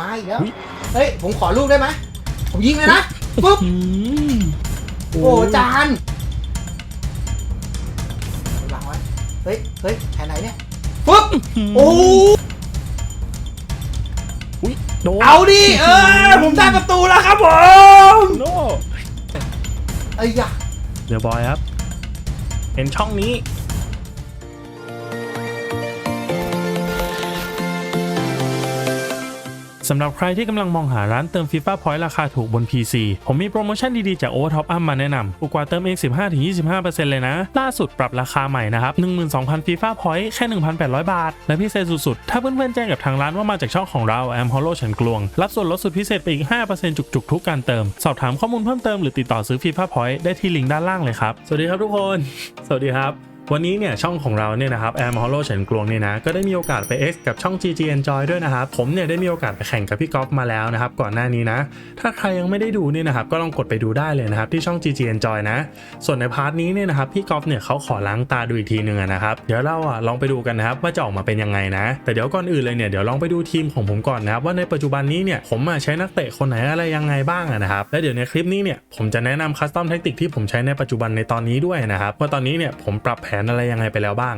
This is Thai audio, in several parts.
มาอีกแล้วอุ๊ยเฮ้ย ผมขอลูกได้ไหม ผมยิงเลยนะ ปุ๊บอืมโอ้จานวางไว้ เฮ้ย เฮ้ยแผนไหนเนี่ย ปุ๊บ โอ้อุ้ยโดนเอาดิ เออ ผมได้ประตูแล้วครับผมโน่เอ้ยยะเดี๋ยวบอยครับ เห็นช่องนี้ สำหรับใครที่กำลังมองหาร้านเติม FIFA Point ราคาถูกบน PC ผมมีโปรโมชั่นดีๆ จาก Overtop Up มาแนะนำถูกกว่าเติมเอง 15-25%เลยนะ ล่าสุดปรับราคาใหม่นะครับ 12,000 FIFA Point แค่ 1,800 บาท และพิเศษสุดๆ ถ้าเพื่อนๆ แจ้งกับทางร้านว่ามาจากช่องของเรา Am Hollow ฉันกลวง รับส่วนลดสุดพิเศษไปอีก 5%จุกๆ ทุกการเติม สอบถามข้อมูลเพิ่มเติมหรือติดต่อซื้อ FIFA Point ได้ที่ลิงก์ด้านล่างเลยครับ สวัสดีครับทุกคน สวัสดีครับ วันนี้เนี่ยช่องของเราเนี่ยนะครับแอมฮอลโลเฉินกลวงเนี่ยนะก็ได้มีโอกาสไป X กับช่อง GG Enjoy ด้วยนะครับผมเนี่ยได้มีโอกาสไปแข่งกับพี่ก๊อฟมาแล้วนะครับก่อนหน้านี้นะถ้าใครยังไม่ได้ดูเนี่ยนะครับก็ลองกดไปดูได้เลยนะครับที่ช่อง GG Enjoy นะ ส่วนในพาร์ทนี้เนี่ยนะครับพี่ก๊อฟเนี่ยเขาขอล้างตาดูอีกทีหนึ่งนะครับเดี๋ยวเราอะลองไปดูกันนะครับว่าจะออกมาเป็นยังไงนะ แต่เดี๋ยวก่อนอื่นเลยเนี่ยเดี๋ยวลองไปดูทีมของผมก่อนนะครับว่าในปัจจุบันนี้เนี่ยผมอะใช้นักเตะคนไหนอะไรยังไงบ้างนะครับและเดี๋ยวในคลิปนี้เนี่ยผมจะแนะนำคัสตอมแทคติกที่ผมใช้ในปัจจุบันในตอนนี้ด้วยนะครับว่าตอนนี้เนี่ยผมปรับแผนอะไรยังไงไปแล้วบ้าง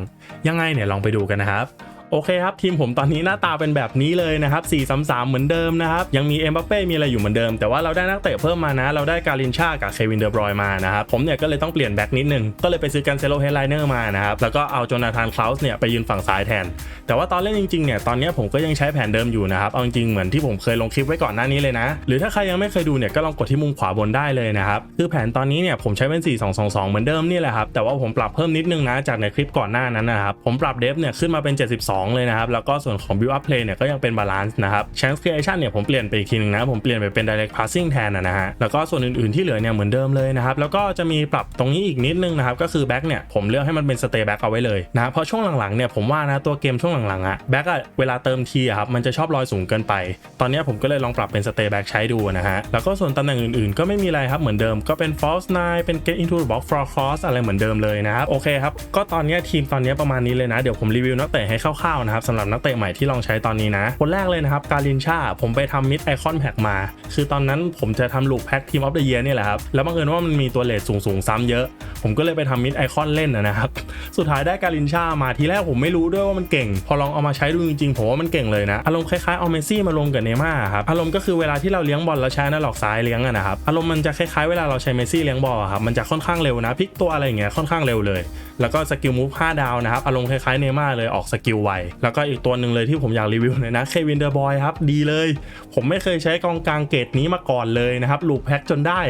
ยังไงเนี่ยลองไปดูกันนะครับ โอเคครับ ทีมผมตอนนี้หน้าตาเป็นแบบนี้เลยนะครับ4-3-3 เหมือนเดิมนะครับ ยังมีเอ็มบัปเป้มีอะไรอยู่เหมือนเดิม แต่ว่าเราได้นักเตะเพิ่มมานะ เราได้การินชากับเควินเดอร์บรอยมานะครับ ผมเนี่ยก็เลยต้องเปลี่ยนแบ็กนิดนึง ก็เลยไปซื้อกันเซโลเฮดไลเนอร์มานะครับ แล้วก็เอาโจนาธานคลาวส์เนี่ยไปยืนฝั่งซ้ายแทน แต่ว่าตอนเล่นจริงๆเนี่ยตอนนี้ผมก็ยังใช้แผนเดิมอยู่นะครับเอาจริงๆเหมือนที่ผมเคยลงคลิปไว้ก่อนหน้านี้เลยนะ หรือถ้าใครยังไม่เคยดูเนี่ยก็ลองกดที่มุมขวาบนได้เลยนะครับคือแผนตอนนี้เนี่ยผมใช้เป็น 4-2-2-2 เหมือนเดิมนี่แหละครับแต่ว่าผมปรับเพิ่มนิดนึงนะจากในคลิปก่อนหน้านั้นนะครับผมปรับเดฟเนี่ยขึ้นมาเป็น 72เลยนะครับ แล้วก็ส่วนของ build up play เนี่ยก็ยังเป็น balance นะครับ chance creation เนี่ยผมเปลี่ยนไปอีกทีนึงนะ ผมเปลี่ยนไปเป็น direct passing แทนนะฮะ แล้วก็ส่วนอื่นๆที่เหลือเนี่ยเหมือนเดิมเลยนะครับ แล้วก็จะมีปรับตรงนี้อีกนิดนึงนะครับ ก็คือ back เนี่ยผมเลือกให้มันเป็น stay back เอาไว้เลยนะ เพราะช่วงหลังๆเนี่ยผมว่านะตัวเกมช่วงหลังๆอะ back อะเวลาเติมทีอะครับมันจะชอบลอยสูงเกินไป ตอนนี้ผมก็เลยลองปรับเป็น stay back ใช้ดูนะฮะ แล้วก็ส่วนตำแหน่งอื่นๆ ก็ไม่มีอะไรครับเหมือนเดิมก็เป็น false nine เป็น get into the box for cross อะไรเหมือนเดิมเลยนะครับโอเคครับก็ตอนนี้ทีมตอนนี้ประมาณนี้เลยนะเดี๋ยวผมรีวิวนักเตะให้คร่าวๆนะครับสำหรับนักเตะใหม่ที่ลองใช้ตอนนี้นะ คนแรกเลยนะครับ การินชา ผมไปทำมิดไอคอนแพ็กมา คือตอนนั้นผมจะทำลูกแพ็กทีมออฟเดอะเยียนี่แหละครับ แล้วบังเอิญว่ามันมีตัวเลทสูงๆ ซ้ำเยอะ ผมก็เลยไปทำมิดไอคอนเล่นนะครับ สุดท้ายได้การินชามาทีแรกผมไม่รู้ด้วยว่ามันเก่ง พอลองเอามาใช้ดูจริงๆผมว่ามันเก่งเลยนะอารมณ์คล้ายๆเอาเมซี่มาลงกับเนย์ม่าครับอารมณ์ก็คือเวลาที่เราเลี้ยงบอลแล้วใช้หน้าหลอกซ้ายเลี้ยงอะนะครับอารมณ์มันจะคล้ายๆเวลาเราใช้เมซี่เลี้ยงบอลครับมันจะค่อนข้างเร็วนะพลิกตัวอะไรอย่างเงี้ยค่อนข้างเร็วเลย แล้วก็สกิลมูฟ5ดาวนะครับอารมณ์คล้ายๆเนม่าเลยออกสกิลไวแล้วก็อีกตัวหนึ่งเลยที่ผมอยากรีวิวเลยนะเควินเดอร์บอยครับดีเลย ผมไม่เคยใช้กองกลางเกรดนี้มาก่อนเลยนะครับลูกแพ็กจนได้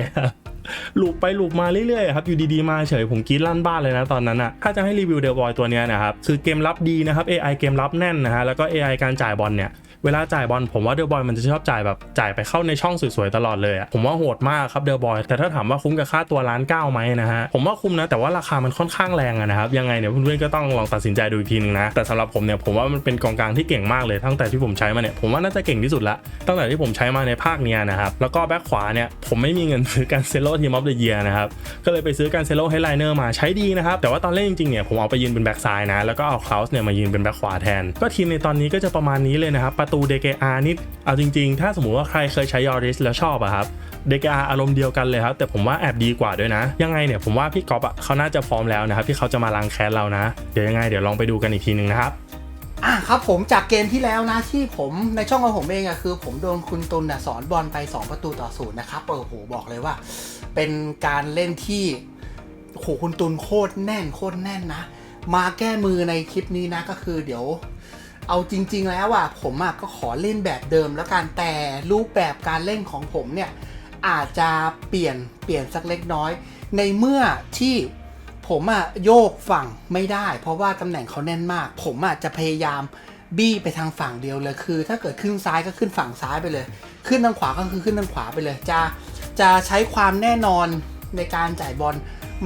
ลูปไปลูปมาเรื่อยๆครับอยู่ดีๆมาเฉยผมกีดลั่นบ้านเลยนะตอนนั้นอะถ้าจะให้รีวิวเดลบอยตัวนี้นะครับคือเกมรับดีนะครับ AI เกมรับแน่นนะฮะแล้วก็ AI การจ่ายบอลเนี่ย เวลาจ่ายบอลผมว่าเดลบอยมันจะชอบจ่ายแบบจ่ายไปเข้าในช่องสวยๆตลอดเลยอะผมว่าโหดมากครับเดลบอยแต่ถ้าถามว่าคุ้มกับค่าตัวล้านเก้าไหมนะฮะผมว่าคุ้มนะแต่ว่าราคามันค่อนข้างแรงอะนะครับยังไงเนี่ยเพื่อนๆก็ต้องลองตัดสินใจดูอีกทีนึงนะแต่สำหรับผมเนี่ยผมว่ามันเป็นกองกลางที่เก่งมากเลยตั้งแต่ที่ผมใช้มาเนี่ยผมว่าน่าจะเก่งที่สุดละตั้งแต่ที่ผมใช้มาในภาคเนี้ยนะครับแล้วก็แบ็คขวาเนี่ยผมไม่มีเงินซื้อการเซโลทีมออฟเดอะเยียนะครับก็เลยไปซื้อการเซโลเฮไลเนอร์มาใช้ดีนะครับแต่ว่าตอนเล่นจริงๆเนี่ยผมเอาไปยืนเป็นแบ็คซ้ายนะแล้วก็เอาคลาสเนี่ยมายืนเป็นแบ็คขวาแทนก็ทีมในตอนนี้ก็จะประมาณนี้เลยนะครับประตู DKR นี่เอาจริงๆ ถ้าสมมุติว่าใครเคยใช้ยอริสแล้วชอบอะครับ DKR อารมณ์เดียวกันเลยครับ แต่ผมว่าแอบดีกว่าด้วยนะ ยังไงเนี่ยผมว่าพี่ก๊อฟอะเขาน่าจะพร้อมแล้วนะครับที่เขาจะมาล้างแค้นเรานะ เดี๋ยวยังไงเดี๋ยวลองไปดูกันอีกทีนึงนะครับอะครับผมจากเกมที่แล้วนะที่ผมในช่องของผมเองอะคือ ผมโดนคุณตุลน่ะสอนบอลไป 2 ประตูต่อศูนย์นะครับเออโหบอกเลยว่า เป็นการเล่นที่โหคุณตุลโคตรแน่นโคตรแน่นนะ มาแก้มือในคลิปนี้นะก็คือเดี๋ยว เอาจริง ๆ แล้วอะผมอะก็ขอเล่นแบบเดิมแล้วกันแต่รูปแบบการเล่นของผมเนี่ยอาจจะเปลี่ยนเปลี่ยนสักเล็กน้อย ในเมื่อที่ผมอะโยกฝั่งไม่ได้ เพราะว่าตำแหน่งเขาแน่นมาก ผมอะจะพยายามบี้ไปทางฝั่งเดียวเลยคือ ถ้าเกิดขึ้นซ้ายก็ขึ้นฝั่งซ้ายไปเลย ขึ้นทางขวาก็คือขึ้นทางขวาไปเลยจะจะใช้ความแน่นอนในการจ่ายบอล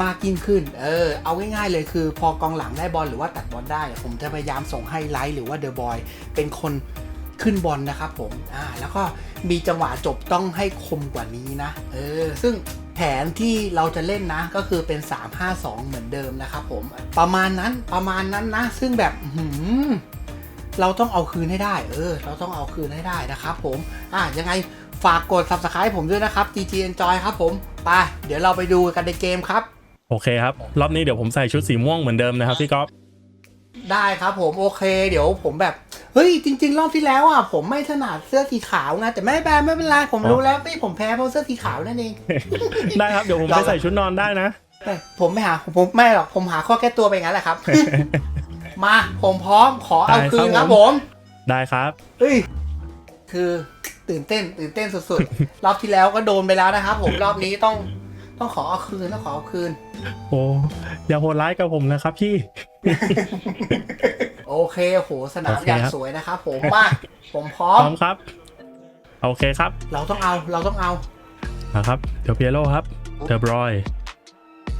มากยิ่งขึ้น เออ เอาง่ายๆเลยคือ พอกองหลังได้บอลหรือว่าตัดบอลได้ ผมจะพยายามส่งให้ไลท์หรือว่าเดอะบอยเป็นคนขึ้นบอลนะครับผมอ่าแล้วก็มีจังหวะจบต้องให้คมกว่านี้นะ เออ ซึ่งแผนที่เราจะเล่นนะก็คือเป็น 3-5-2 เหมือนเดิมนะครับผม ประมาณนั้นประมาณนั้นนะ ซึ่งแบบหือเราต้องเอาคืนให้ได้ เออ เราต้องเอาคืนให้ได้นะครับผม อะยังไงฝากกด subscribe ผมด้วยนะครับ GG Enjoy ครับผม ไป เดี๋ยวเราไปดูกันในเกมครับ โอเคครับ รอบนี้เดี๋ยวผมใส่ชุดสีม่วงเหมือนเดิมนะครับพี่ก๊อฟได้ครับผมโอเคเดี๋ยวผมแบบเฮ้ยจริง ๆ รอบที่แล้วอะผมไม่ถนัดเสื้อสีขาวไงแต่ไม่แบนไม่เป็นไรผมรู้แล้วที่ผมแพ้เพราะเสื้อสีขาวนั่นเอง ได้ครับเดี๋ยวผมไปใส่ชุดนอนได้นะแต่ผมไม่หาผมไม่หรอกผมหาข้อแก้ตัวไปงั้นแหละครับ มาผมพร้อมขอเอาได้คืนคครัรับบผผมมได้ครับเฮ้ยคือตื่นเต้นตื่นเต้นสุดๆรอบที่แล้วก็โดนไปแล้วนะครับผมรอบนี้ต้อง ต้องขอเอาคืนต้องขอเอาคืน โอ้อย่าโหดร้ายกับผมนะครับพี่ โอเคโหสนามโอเคอย่างครับสวยนะครับผมมาผมพร้อพม ร้อมครับ โอเคครับเราต้องเอาเราต้องเอานะครับเดี๋ยวเปียโรครับเดอบรอย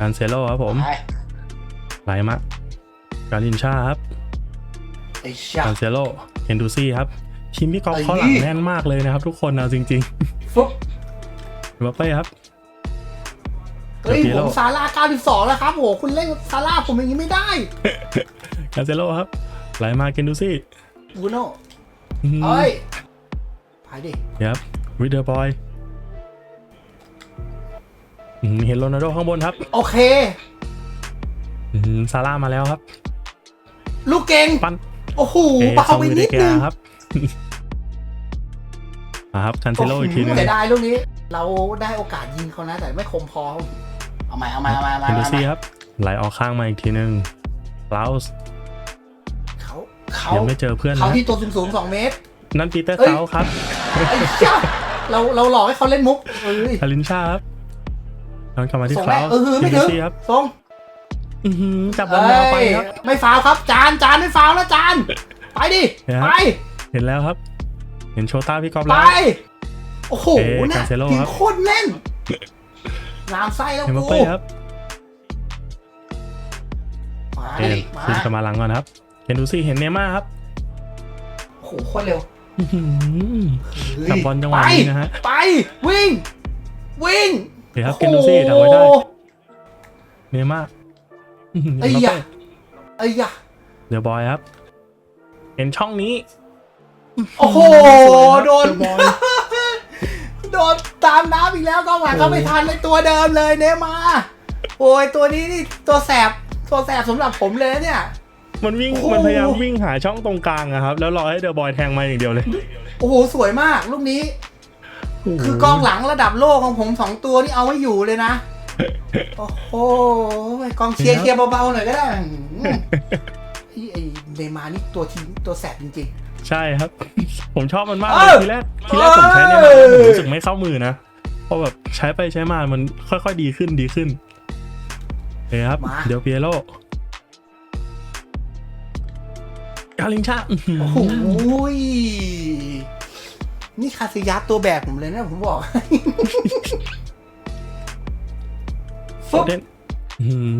อันเซโลครับผมไปไหลมาการินชาครับไอ้ชาอันเซโลเคนดูซี่ครับทีมพี่กอล์ฟไอ้เขาหลังนี่แน่นมากเลยนะครับ ทุกคนเอาจริงฟุ๊บๆมาเป้ครับ เฮ้ยเดี๋ยวผมซาร่า92 แล้วครับโหคุณเล่นซาร่าผมอย่างนี้ไม่ได้อันเซโลครับ ไหลมาเคนดูซี่บูโน่อืมเอ้ยไปดิครับวิดเดอร์บอยอืมเห็นโรนัลโดข้างบนครับ โอเคอืมซาร่ามาแล้วครับ ลูกเก่งปั้นโอ้โหเอเบาซองไปวิเดนิดเกนึงครับมาครับคันเซโลอีกทีหนึงเสียดายลูกนี้ เราได้โอกาสยิงเขานะ แต่ไม่คมพอ เอาใหม่เอาใหม่เอาใหม่เอาใหม่เคนดูเอาใหซี่ม่ครับ ไหลออกข้างมาอีกทีหนึงลาสเขาเขายังไม่เจอเพื่อนเขานะที่ตัวสูงสูงๆสองเมตร นั่นปีเตอร์เอ้ย เซาครับไอ้เจ้าเราเราหลอกให้เขาเล่นมุกเอ้ย คารินชาครับย้อนกลับมาที่ส่งคแม่ลาวเออเคนไม่ดูถึงซี่ครับส่งอื้อหือจับบอลยาวไปครับ เอ้ยไม่ฟาวครับ จานจานไม่ฟาวแล้วจาน ไปดิเดี๋ยวครับไป เห็นแล้วครับ เห็นโชต้าพี่กอล์ฟไป แล้ว โอ้โหเอ๊ะเนี่ย Cancelo ถึงครับ โคตรแน่น งามไส้แล้วเห็นมากูเป้ครับมาเอ็ดินมาขึ้นกลับมาหลังก่อนครับเคนดูซี่เห็นเนม่าครับโอ้โหโคตรเร็วอื้อหือ เฮ้ยจับบอลจังหวะไปนี้นะฮะไป วิ่ง วิ่งเดี๋ยวครับโอ้เกนโหดูซี่ดักไว้ได้เนม่าอื้อหือไอ้เอ็มบัปยะเป้ไอ้ยะเดี๋ยวบอยครับ เห็นช่องนี้ โอ้โหสวยครับโดน เดี๋ยวบอย โดนตามน้ำอีกแล้วกองหลังเขาไม่ทันเลยตัวเดิมเลยเนมา โอ้ยตัวนี้นี่ตัวแสบตัวแสบสำหรับผมเลยนะเนี่ย มันวิ่งโอ้โหมันพยายามวิ่งหาช่องตรงกลางอะครับ แล้วรอให้เดอะบอยแทงมาอย่างเดียวเลย โอ้โหสวยมากลูกนี้ คือกองหลังระดับโลกของผมสองตัวนี่เอาไม่อยู่เลยนะ โอ้โหกองเชียร์ครับเชียร์เบาๆหน่อยก็ได้อืมไอ้ไอ้เนมานี่ตัวทีมตัวแสบจริง ใช่ครับ ผมชอบมันมากเอเลยอทีแรกทีแรกผมใช้ในเอมาอผมรู้สึกไม่เข้ามือนะพอแบบใช้ไปใช้มามันค่อยๆดีขึ้นดีขึ้นโอเคครับ เดี๋ยวเปียโรกาลินชาอื้อหือๆโอ้โหยนี่คาซิยัสตัวแบกผมเลยนะผมบอกฟึบเดนอื้อหือ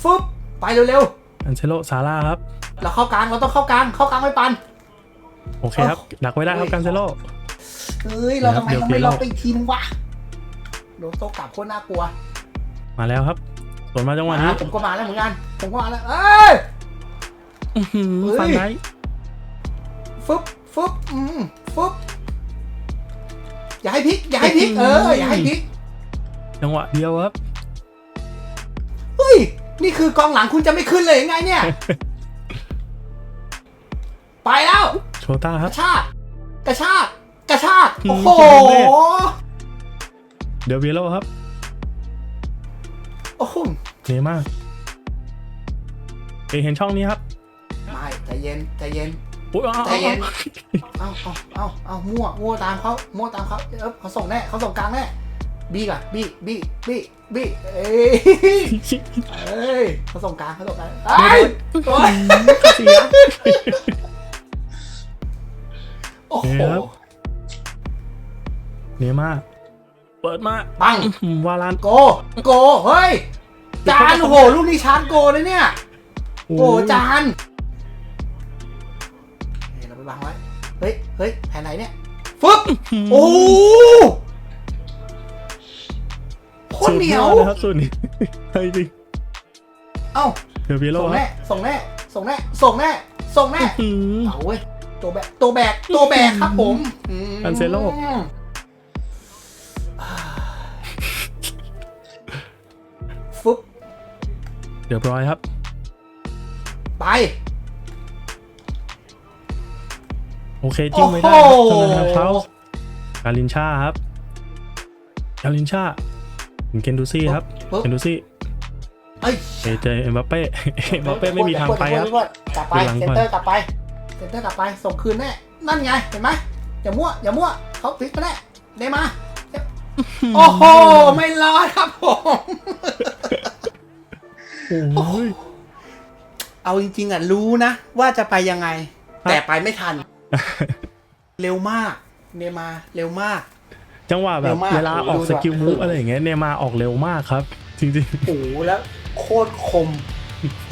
ฟึบไปเร็วอันเซโลซาร่าครับๆ เราเข้ากลางเราต้องเข้ากลางเข้ากลางไม่ปัน โอเคครับดักไว้ได้ครับกันเซโล เฮ้ยเราทำไมเดี๋ยวเราไม่เดี๋ยวล็อกไปอีกทีนึงวะโดนโตะกลับโคตรน่ากลัว มาแล้วครับส่วนมาจังหวะนี้อ่าผมก็มาแล้วเหมือนกันผมก็มาแล้วเอ้ยอื้อหือเฮ้ยฟันได้ฟึบฟึบอืมฟึบอย่าให้พลิกอย่าให้พลิกเอออย่าให้พลิกจังหวะเดียวครับเฮ้ยนี่คือกองหลังคุณจะไม่ขึ้นเลยยังไงเนี่ย ไปแล้วโชต้ากครัระบชากกระชากกระชากอืมโอ้โหคิดเป็นเลขเดี๋ยวเปียโรครับโอ้โหเนมากเอยเห็นช่องนี้ครับไม่ใจเย็นใจเย็น อุ้ยเอาใจเอาเย็นเอาเอาเอาเอาเอามั่วมั่วตามเขามั่วตามเขาเออเขาส่งแน่เขาส่งกลางแน่บีก่อนบีบีบีบีเอ้ยเอ้ยเขาส่งกลางเขาส่งกลางเอ้ยโอ้ยเสีย โอ้โหเนี่ยครับ เนมาเปิดมาปังอื้อหือวาลานโก โก เฮ้ย จานโอ้โหลูกนี้ชาร์จโกเลยเนี่ย โอ้โหจานเฮ้ยเราไปบังไว้ เฮ้ยเฮ้ยแผนไหนเนี่ยฟึ๊บโอ้โหโคตรเหนียว สุดอดนะครับสุดนี้ จริงเอ้า เดี๋ยวเปียโรส่งคแน่รับส่งแน่ ส่งแน่ ส่งแน่ ส่งแม่อืมเอาเว้ย ตัวแบกตัวแบกตัวแบกครับผมอืมอันเซโล ฟึบเรียบร้อยครับ ไป โอเคจิ้มไม่ได้ครับทำไมครับเขากาลินชาครับกาลินชาเคนดูซี่ครับปึ๊บเคนดูซี่เอ้ยเอเจเอ็มบัปเป้เอ็มบัปเป้ไม่มีทางไปครับกลับไปดูหลังเซนก่อนเตอร์กลับไป เซนเตอร์กลับไปส่งคืนแน่ นั่นไง เห็นไหมอย่ามั่ว อย่ามั่วเขาพลิกมาแน่ได้มา โอ้โห ไม่รอดครับผมโอ้ยเอาจริง ๆ อะ รู้นะ ว่าจะไปยังไงครับแต่ไปไม่ทัน เร็วมาก เนมาเร็วมาก จังหวะแบเร็บวมากเวลาออกดูสกิลแบบมูฟอะไรอย่างเงี้ยเนมาออกเร็วมากครับ จริงโอ้โหแล้วโคตรคม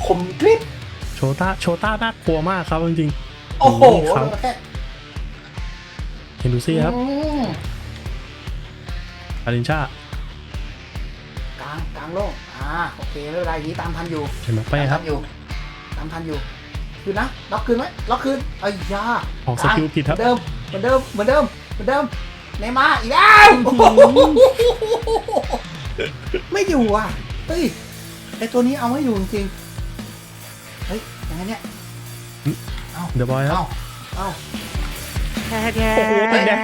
คมกริบๆโชต้าโชต้าน่ากลัวมากครับจริง โอ้โหครับแค่ๆเคนดูซี่ครับอืมกาลินชากลางกลางโล่งอ่าโอเคไม่เป็นไรอย่างนี้ตามทันอยู่เอ็มบัปเป้ครับ ตามทันอยู่ตามทันอยู่คืนนะล็อกคืนไหมล็อกคืนไอ้ยาออกสกิลผิดครับ เหมือนเดิมเหมือนเดิมเหมือนเดิมเหมือนเดิมเนย์มาร์อีกแล้วโอ้โหไม่อยู่อะเฮ้ยไอตัวนี้เอาไม่อยู่จริงๆเฮ้ยยังไงเนี่ย เอาเดอะบอยครับ เอาเอาโอ้โหเป็นแดง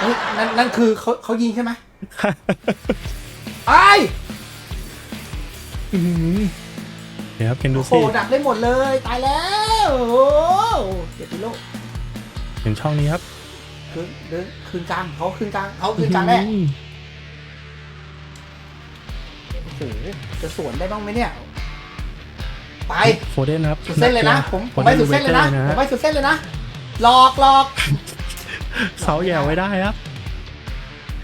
เฮ้ยนั่นนั่นคือเขาเขายิงใช่ไหมไอ้ายอื้อหือเดี๋ยวครับเคนดูโอ้โหซี่ดักได้หมดเลย ตายแล้วโอ้โหเจ็บไปโลกเห็นช่องนี้ครับคืนเดินคืนกลางเขาคืนกลางเขาคืนกลางแน่อื้อโอ้โหจะสวนได้บ้างไหมเนี่ย ไปโฟเดนครับสุดเส้นเลยนะ ผมผมโฟไปสุดเส้นเลยนะวกอร์ผมไปสุดเส้นเลยนะหลอกหลอกเสาแย่ไว้ได้ครับ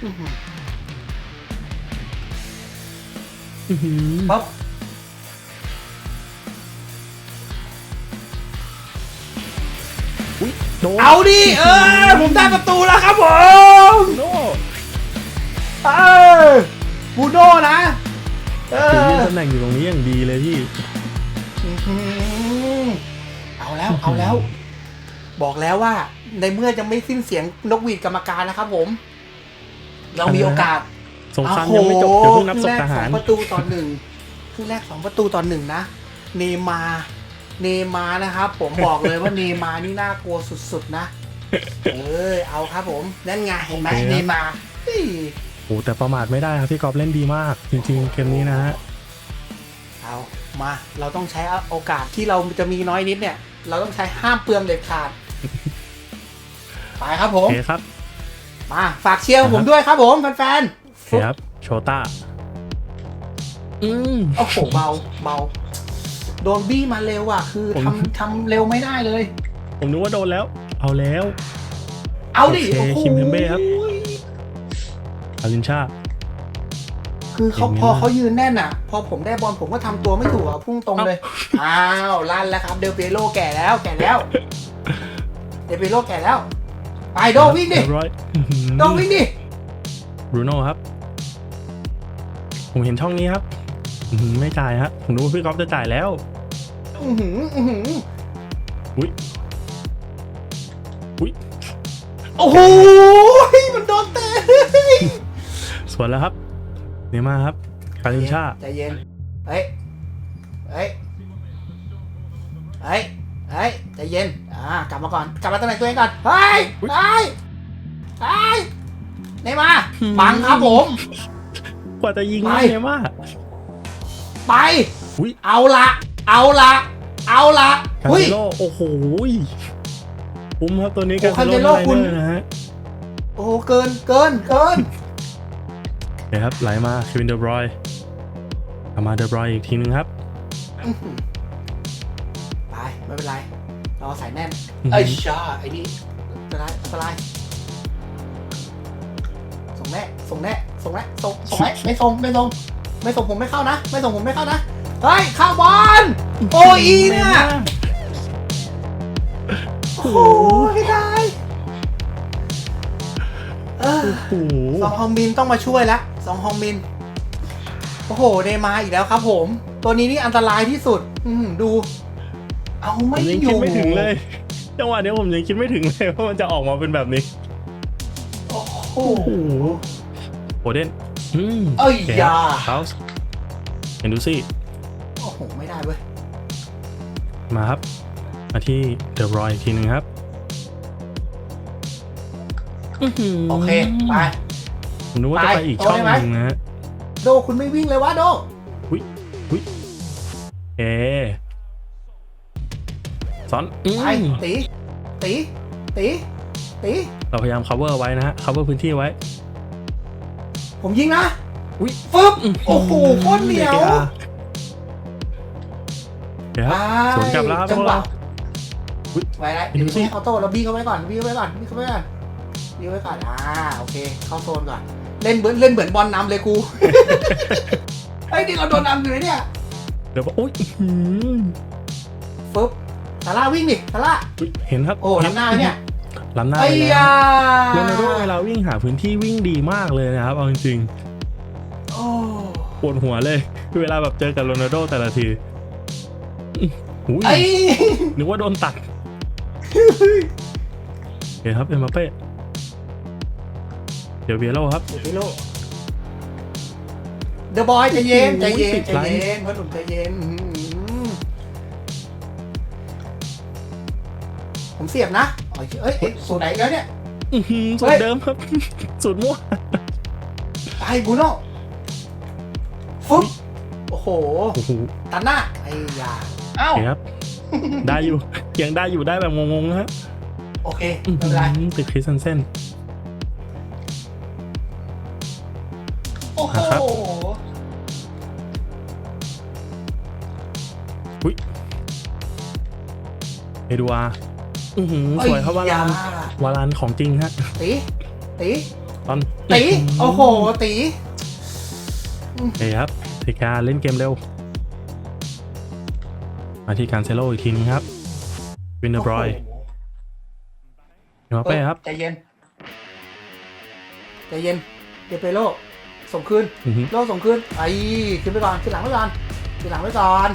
อื้อหืออื้อหือปั๊บอุ้ยโดนเอาดิเออผมได้ประตูแล้วครับผมโดเออบูโดนะเอคือยืนอตำแหน่งอยู่ตรงนี้อย่างดีเลยพี่ อื้อหือเอาแล้วเอาแล้ว บอกแล้วว่า ในเมื่อยังไม่สิ้นเสียงนกหวีดกรรมการนะครับผม เรามีโอกาสสงครามยังไม่จบเดี๋ยวเพิ่งนับศพทหารครึ่งแรกสองประตูต่อหนึ่งครึ่งแรกสองประตูต่อหนึ่งนะ เนมาร์เนมาร์นะครับ ผมบอกเลยว่าเนมาร์นี่น่ากลัวสุดๆนะ เอ้ยเอาครับผมนั่นไงเห็นไหมโอเคครับเนมาร์เฮ้ยโอ้แต่ประมาทไม่ได้ครับพี่กอฟเล่นดีมาก จริง ๆ เกมนี้นะฮะเอา มา เราต้องใช้โอกาสที่เราจะมีน้อยนิดเนี่ย เราต้องใช้ห้ามเปลืองเด็ดขาด ไปครับผโอมเคครับ มาฝากเชียร์ผมด้วยครับผมแฟนโอเคครับโชต้า อืมๆโอ้โหเบาเบา โดนบี้มาเร็วอะ คือผมทำทำเร็วไม่ได้เลย ผมนึกว่าโดนแล้ว เอาแล้ว เอาดิโอเคโอ้โหคิมเฮมเบ้ครับอารินชา คือเขาอย่างนี้พอนะเขายืนแน่นอะ พอผมได้บอลผมก็ทำตัวไม่ถูกอะพุ่งตรงเลย อ้าวลั่นแล้วครับ เดลเปโลแก่แล้วแก่แล้ว เดลเปโลแก่แล้ว ไปโดวิ่งดิเรียบร้อยโดวิ่งดิ บรูโน่ครับ ผมเห็นช่องนี้ครับอื้อหือไม่จ่ายฮะผมรู้ว่าพี่กอฟจะจ่ายแล้ว อือหืออือหืออุ้ยอุ้ยโอ้โหมันโดนเตะสวนแล้วครับเนย์มาร์ครับอารินชาใจเย็นเฮ้ยเฮ้ยเฮ้ยเฮ้ยใจเย็น อ่ากลับมาก่อน กลับมาตำแหน่งตัวเองก่อน เฮ้ยเฮ้ยเฮ้ยเนย์มาร์บังครับผม กว่าจะยิงไปได้เนย์มาร์ไปอุ้ยเอาละเอาละเอาละคาหุ้ยเซโลโอ้โหคุ้มครับตัวนี้โอ้คาเซโล Cancelo คุณไลเนอร์นะฮะโอ้โหเกินเกินเกิน เดี๋ยวครับไหลมา เควินเดอบรอยเอามาเดอบรอยอีกทีนึงครับอื้อหือไปไม่เป็นไรเราใส่แน่นอื้อหือ ไอ้ชาไอ้นี่สไลด์สไลด์ส่งแน่ส่งแน่ส่งแน่ส่งส่งไหมไม่ส่งไม่ส่งไม่ส่งผมไม่เข้านะ ไม่ส่งผมไม่เข้านะเฮ้ยเข้าบอลโออีเนี่ยโอ้โหไม่ได้เออโอ้โหสองฮองมินต้องมาช่วยแล้ว สองฮองมิน โอ้โห เนย์มาร์อีกแล้วครับผม ตัวนี้นี่อันตรายที่สุด อือหือดู เอาผไม่มยังอคิดยู่ไม่ถึงเลย จังหวะเนี้ยผมยังคิดไม่ถึงเลยว่ามันจะออกมาเป็นแบบนี้ โอ้โห โอเดนอืมเอ้ยโคอย่าเฮาส์เห็นดูสิ โอ้โห ไม่ได้เว้ย มาครับ มาที่เดอะรอยอีกทีหนึงครับอื้อหืโอเค ไป ผมนึกว่าจะไปไปอีกโตช่องได้ไหมหนึ่งนะฮะโดคุณไม่วิ่งเลยวะโดเอสอนอืมไปตีตีตีตีเราพยายาม cover ไว้นะฮะ cover พื้นที่ไว้ ผมยิงนะอุ๊ยฟึบโอ้โหโคตรเหนียวเดี๋ยวครับสวนกลับแล้วครับจังหวะอุ๊ยไว้ไรไปดูสิเดี๋ยวให้ออโต้เราบี้เข้าไว้ก่อนบี้เข้าไว้ก่อนบี้เข้าไว้ก่อนบี้ไว้ก่อนอ่าโอเค เข้าโซนก่อน เล่นเหมือนเล่นเหมือนบอลนำเลยกูเฮ้ยนี่เราโดนนำอยู่เลยเนี่ยเดี๋ยวบอกอุ้ยอื้อหือฟึบซาร่าวิ่งดิซาร่าอุ๊ยเห็นครับโอ้ล้ำหน้าเนี่ยล้ำหน้าไอ้ไปแล้วยาโรนัลโดเวลาวิ่งหาพื้นที่วิ่งดีมากเลยนะครับเอาจริงโอ้ๆปวดหัวเลย เวลาแบบเจอกับโรนัลโดแต่ละทีอื้อหูยไอ้นึกว่าโดนตัดโอเคครับเอ็มบัปเป้ เดี๋ยวเบียโร่ครับ เดี๋ยวพี่โลเดอะบอยใจเย็นใจเย็นโอ้ยติดใจไลน์เย็นพ่อหนุ่มใจเย็นอื้อหือผมเสียบนะอ๋อเอ้ยเอ้ยสูตรไหนแล้วเนี่ย อื้อหือสูเฮ้ตยรเดิมครับ สูตรมั่วไปบูโน่ฟึ๊บโอ้โห โอ้โหตันหน้าไอ้ยาเอ้าโอเคครับ ได้อยู่ยังได้อยู่ได้แบบงงๆนะฮะโอเคอื้อไม่หืเป็นไรอติดคริสเซนเซน โอ้โหครับเอดูอาร์อื้อหือสวยครับวาเอ้ลานยาวาลานของจริงฮะตีตีตอนตีโอ้โหตีโอเคครับเทคการเล่นเกมเร็ว มาที่การเซโลอีกทีนึงครับ วินเดอร์บรอยเอ็มบัปเป้ครับใจเย็นใจเย็นเดยวไปโล ส่งคืนอื้อหือโลส่งคืนไอ้ขึ้นไปก่อนขึ้นหลังไว้ก่อนขึ้นหลังไว้ก่อน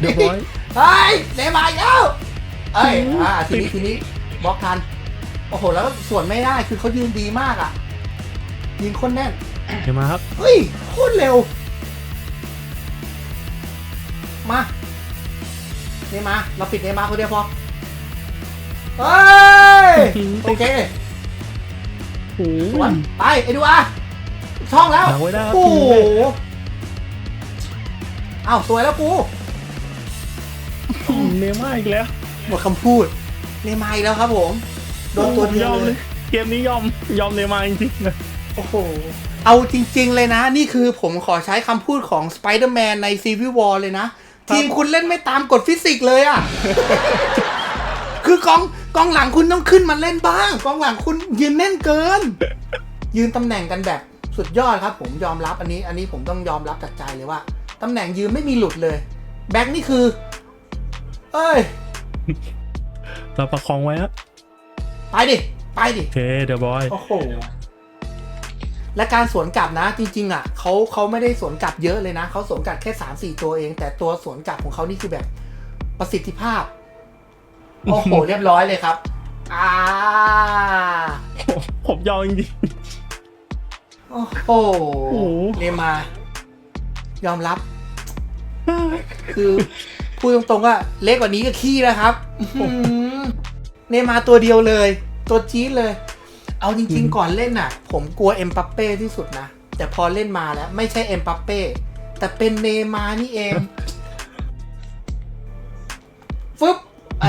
เรียบร้อย เฮ้ยเนมาอีกแล้วเอ้ยอืมอ่าทีนี้ทีนี้บล็อกทันโอ้โหแล้วส่วนไม่ได้คือเขายืนดีมากอะยิงโคนแน่น เดี๋ยวมาครับ เฮ้ยโคตรเร็ว มาเนมาเราปิดเนมาคนเดียวพอเฮ้ย โอเค โอ้สวนไปไอ้ดูอะ ช่องแล้วดักไว้ได้ครับโอ้โหทีมเป้อ้าวสวยแล้วกูเนม่าอีกแล้วหมดคำพูดเนมาอีกแล้วครับผมโดนตัวเดียยวอมเลเลยย เกมนี้ยอมยอมเนม่าจริงๆนะโอ้โห เอาจริง ๆ เลยนะ นี่คือผมขอใช้คำพูดของ Spider-Man ใน Civil War เลยนะ ทีมคุณเล่นไม่ตามกฎฟิสิกส์เลยอะคือกองกองหลังคุณต้องขึ้นมาเล่นบ้าง กองหลังคุณยืนแน่นเกิน ยืนตำแหน่งกันแบบ สุดยอดครับผมยอมรับอันนี้ อันนี้ผมต้องยอมรับจากใจเลยว่าตำแหน่งยืนไม่มีหลุดเลย แบ็คนี่คือ เอ้ย เราประคองไว้ครับไปดิ ไปดิ โอเคเดอะบอย โอ้โห และการสวนกลับนะ จริง ๆ อะเขาเขาไม่ได้สวนกลับเยอะเลยนะ เขาสวนกลับแค่สามสี่ตัวเอง แต่ตัวสวนกลับของเขานี่คือแบบ ประสิทธิภาพ โอ้โห เรียบร้อยเลยครับ อ่า ผมยอมจริงโอ้ โหโอ้โหเนมา ยอมรับ คือพูดตรงๆว่าเล็กกว่านี้ก็ขี้แล้วครับอื้อหือเนมาตัวเดียวเลย ตัวจี๊ดเลย เอาจริง ๆ ก่อนเล่นน่ะ ผมกลัวเอ็มปัปเป้ที่สุดนะ แต่พอเล่นมาแล้วไม่ใช่เอ็มปัปเป้ แต่เป็นเนมานี่เองฟึบไอ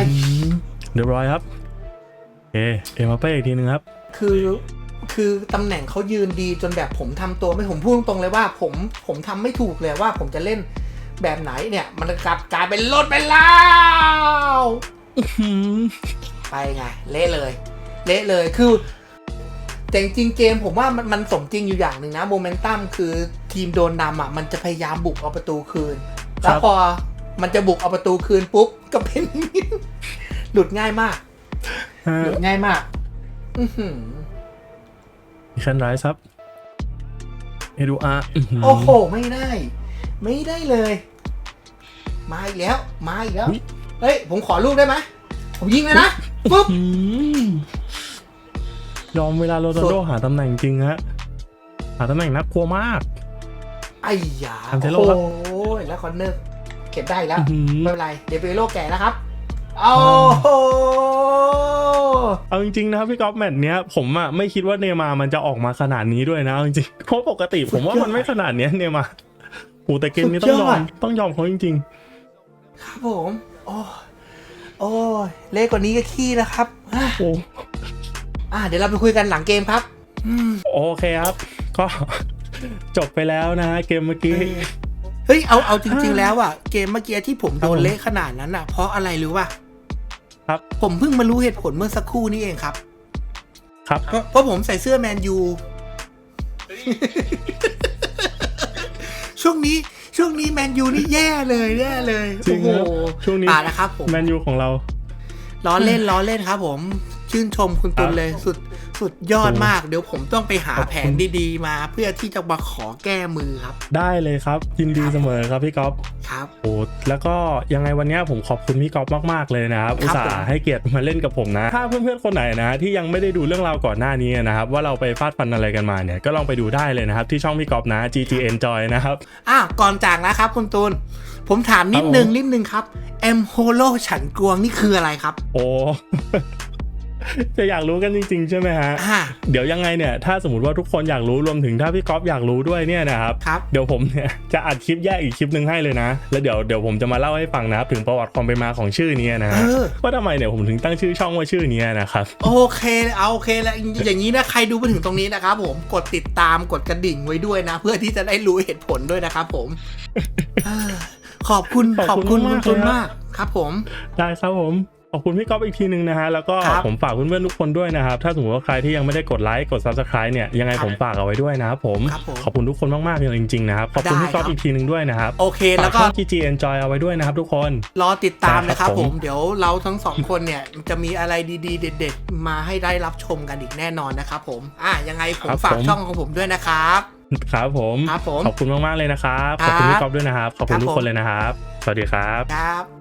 ๆเดอะบอยครับโอเคเอ็มบัปเป้อีกทีนึงครับ คือ คือตำแหน่งเขายืนดีจนแบบผมทำตัวไม่ผมพูดตรงๆเลยว่า ผมผมทำไม่ถูกเลยว่าผมจะเล่นแบบไหนเนี่ย มันกลับกลายเป็นรถไปแล้วไปไง เละเลย เละเลยคือ แต่จริงเกมผมว่ามันมันสมจริงอยู่อย่างหนึ่งนะโมเมนตัมคือทีมโดนนำอะมันจะพยายามบุกเอาประตูคืน แล้วพอมันจะบุกเอาประตูคืนปุ๊บก็เป็นหลุดง่ายมากหลุดง่ายมาก อือหือ มีแคนไรส์ครับเอดูอาร์อื้อหือโอ้โห ไม่ได้ ไม่ได้เลย มาอีกแล้ว มาอีกแล้วอุ๊ยเฮ้ย ผมขอลูกได้ไหม ผมยิงเลยนะ ปุ๊บอืมยอมเวลาโรนัลโดสุดหาตำแหน่งจริงฮะ หาตำแหน่งน่ากลัวมาก ไอ้ยาอันเทโลโอ้ครับยแล้วคอนเนอร์เก็บได้อีกแล้วอื้อหือไม่เป็นไร เดี๋ยวไปโลกแก่แล้วครับ เอาโหเอาจริงๆนะครับพี่ก๊อฟแมตช์เนี้ยผมอะไม่คิดว่าเนย์มาร์มันจะออกมาขนาดนี้ด้วยนะเอาจริงๆเพราะปกติผมว่ามันไม่ขนาดเนี้ยเนย์มาร์โหแต่เกมนี้ต้องยอมต้องยอมเขาจริงครับผมโอ้ยโอ้ยเล็กกว่านี้ก็ขี้นะครับอะๆโอ้อะเดี๋ยวเราไปคุยกันหลังเกมครับอืมโอเคครับ ก็จบไปแล้วนะฮะเกมเมื่อกี้เฮ้ยเอาเอาจริง ๆ แล้วอะเกมเมื่อกี้ที่ผมโดครับนผมเละขนาดนั้นอะ เพราะอะไรรู้ป่ะ ครับผมเพิ่งมารู้เหตุผลเมื่อสักครู่นี้เองครับ ครับเพราะเพราะผมใส่เสื้อแมนยู ช่วงนี้ช่วงนี้แมนยูนี่แย่เลยแย่เลยจริงโอ้ครับโหช่วงนี้อ่านะครับผม แมนยูของเรา ล้อเล่นล้อเล่นครับผม ชื่นชมคุณตุลครับ เลยสุด สุดยอดโอ้มากเดี๋ยวผมต้องไปหาขอบคุณแผนดีๆ มา เพื่อที่จะมาขอแก้มือครับ ได้เลยครับ ยินดีเสมอครับพี่ก๊อฟครับโอ้แล้วก็ยังไงวันเนี้ยผมขอบคุณพี่ก๊อฟมากๆเลยนะครับครับอุตส่าผมห์ให้เกียรติมาเล่นกับผมนะ ถ้าเพื่อนๆคนไหนนะ ที่ยังไม่ได้ดูเรื่องราวก่อนหน้านี้นะครับ ว่าเราไปฟาดฟันอะไรกันมาเนี่ยก็ลองไปดูได้เลยนะครับ ที่ช่องพี่ก๊อฟนะ GG Enjoy นะครับอะก่อนจากนะครับคุณตูนผมถามนิดครับผมนึงนิดนึงครับเอ็มโฮโลฉันกวงนี่คืออะไรครับ โอ้ จะอยากรู้กันจริง ๆ ใช่ไหมฮะอ่าเดี๋ยวยังไงเนี่ย ถ้าสมมติว่าทุกคนอยากรู้รวมถึงถ้าพี่ก๊อฟอยากรู้ด้วยเนี่ยนะครับครับ เดี๋ยวผมเนี่ยจะอัดคลิปแยกอีกคลิปหนึ่งให้เลยนะ แล้วเดี๋ยวเดี๋ยวผมจะมาเล่าให้ฟังนะครับถึงประวัติความเป็นมาของชื่อนี้นะเออว่าทำไมเนี่ยผมถึงตั้งชื่อช่องว่าชื่อนี้นะครับ โอเคเอาโอเคแล้วอย่างนี้นะใครดูมาถึงตรงนี้นะครับผมกดติดตามกดกระดิ่งไว้ด้วยนะ เพื่อที่จะได้รู้เหตุผลด้วยนะครับผมเออขอบคุณขขออบบคุคุณณคุณมากตุนเลยครับมากครับผม ได้ครับผม ขอบคุณพี่ก๊อฟอีกทีหนึ่งนะฮะ แล้วก็ครับผมฝากเพื่อนๆทุกคนด้วยนะครับ ถ้าสมมติว่าใครที่ยังไม่ได้กดไลค์กด subscribe เนี่ยยังไงครับผมฝากเอาไว้ด้วยนะครับผมครับผมขอบคุณทุกคนมากๆเลยจริงๆนะครับขอบคุณได้พี่ก๊อฟครับอีกทีหนึ่งด้วยนะครับโอเคฝาแล้กวก็ช่อง GG Enjoy เอาไว้ด้วยนะครับทุกคนรอติดตามได้นะคครัรับบผผมมเดี๋ยวเราทั้งสองคนเนี่ยจะมีอะไรดีๆ เด็ด ๆ มาให้ได้รับชมกันอีกแน่นอนนะครับผมอะยังไงผมฝากช่องของผมด้วยนะครับครับผมครับผมขอบคุณมาก ๆ เลยนะครับครัขบอบคุณพี่ก๊อฟด้วยนะครับ ขอบคุครัณบทุกผมคนเลยนะครับ สวัสดีครับครับ